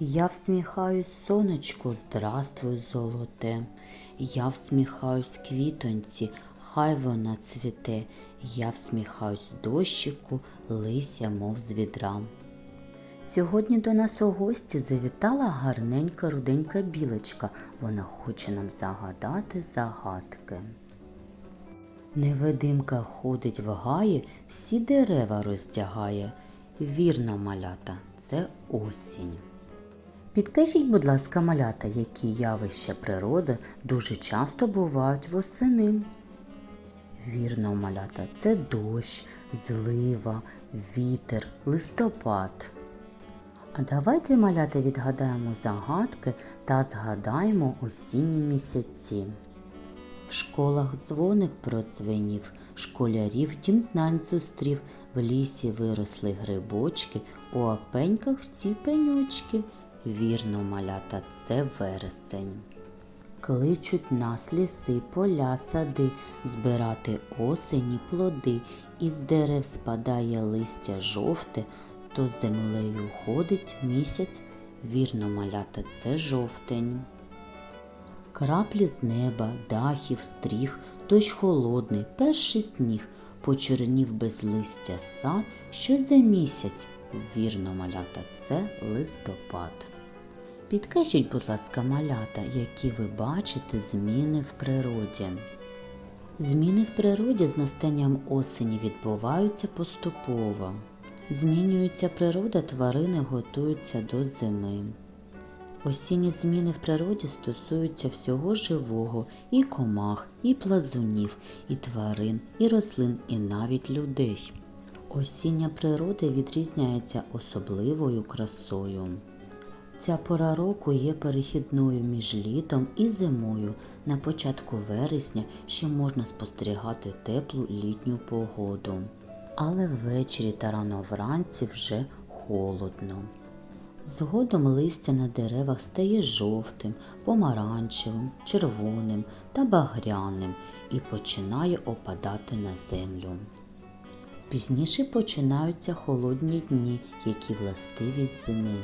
Я всміхаюсь сонечку, здравствуй, золоте. Я всміхаюсь квітоньці, хай вона цвіте. Я всміхаюсь дощику, лися, мов з відра. Сьогодні до нас у гості завітала гарненька руденька білочка. Вона хоче нам загадати загадки. Невидимка ходить в гаї, всі дерева роздягає. Вірно, малята, це осінь. Підкажіть, будь ласка, малята, які явища природи дуже часто бувають восени. Вірно, малята, це дощ, злива, вітер, листопад. А давайте, малята, відгадаємо загадки та згадаємо осінні місяці. В школах дзвоник продзвенів, школярів дім знань зустрів, в лісі виросли грибочки, у опеньках всі пеньочки. Вірно, малята, це вересень. Кличуть нас ліси, поля, сади, збирати осені плоди, із дерев спадає листя жовте, то землею ходить місяць, вірно, малята, це жовтень. Краплі з неба, дахів, стріх, дощ холодний, перший сніг, почорнів без листя сад, що за місяць, вірно, малята, це листопад. Підкажіть, будь ласка, малята, які ви бачите зміни в природі. Зміни в природі з настанням осені відбуваються поступово. Змінюється природа, тварини готуються до зими. Осінні зміни в природі стосуються всього живого, і комах, і плазунів, і тварин, і рослин, і навіть людей. Осіння природа відрізняється особливою красою. Ця пора року є перехідною між літом і зимою. На початку вересня ще можна спостерігати теплу літню погоду. Але ввечері та рано вранці вже холодно. Згодом листя на деревах стає жовтим, помаранчевим, червоним та багряним і починає опадати на землю. Пізніше починаються холодні дні, які властиві зими.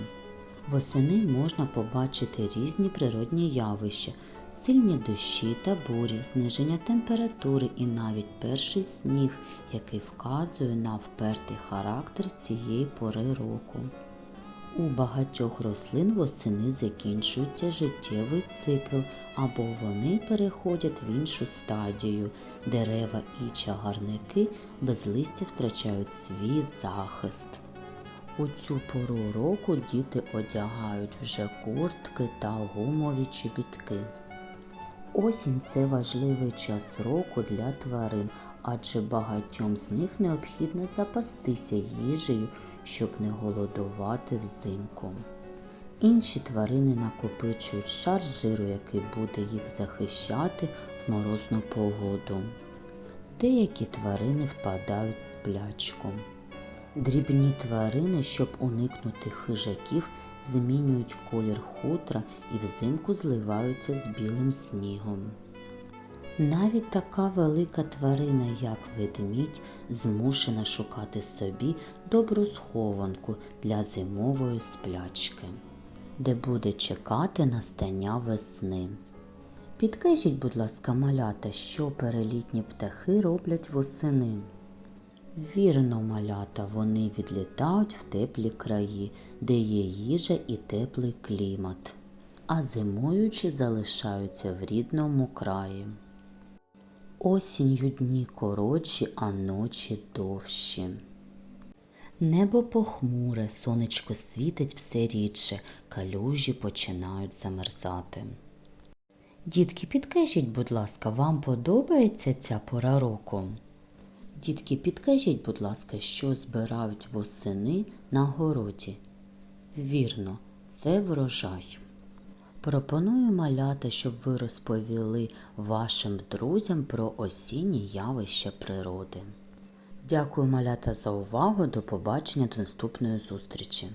Восени можна побачити різні природні явища, сильні дощі та бурі, зниження температури і навіть перший сніг, який вказує на впертий характер цієї пори року. У багатьох рослин восени закінчується життєвий цикл або вони переходять в іншу стадію. Дерева і чагарники без листя втрачають свій захист. У цю пору року діти одягають вже куртки та гумові чобітки. Осінь це важливий час року для тварин, адже багатьом з них необхідно запастися їжею, щоб не голодувати взимку. Інші тварини накопичують шар жиру, який буде їх захищати в морозну погоду. Деякі тварини впадають в сплячку. Дрібні тварини, щоб уникнути хижаків, змінюють колір хутра і взимку зливаються з білим снігом. Навіть така велика тварина, як ведмідь, змушена шукати собі добру схованку для зимової сплячки, де буде чекати настання весни. Підкажіть, будь ласка, малята, що перелітні птахи роблять восени? Вірно, малята, вони відлітають в теплі краї, де є їжа і теплий клімат, а зимуючи залишаються в рідному краї. Осінню дні коротші, а ночі довші. Небо похмуре, сонечко світить все рідше, калюжі починають замерзати. Дітки, підкажіть, будь ласка, вам подобається ця пора року? Дітки, підкажіть, будь ласка, що збирають восени на городі? Вірно, це врожай. Пропоную малята, щоб ви розповіли вашим друзям про осінні явища природи. Дякую, малята, за увагу. До побачення до наступної зустрічі.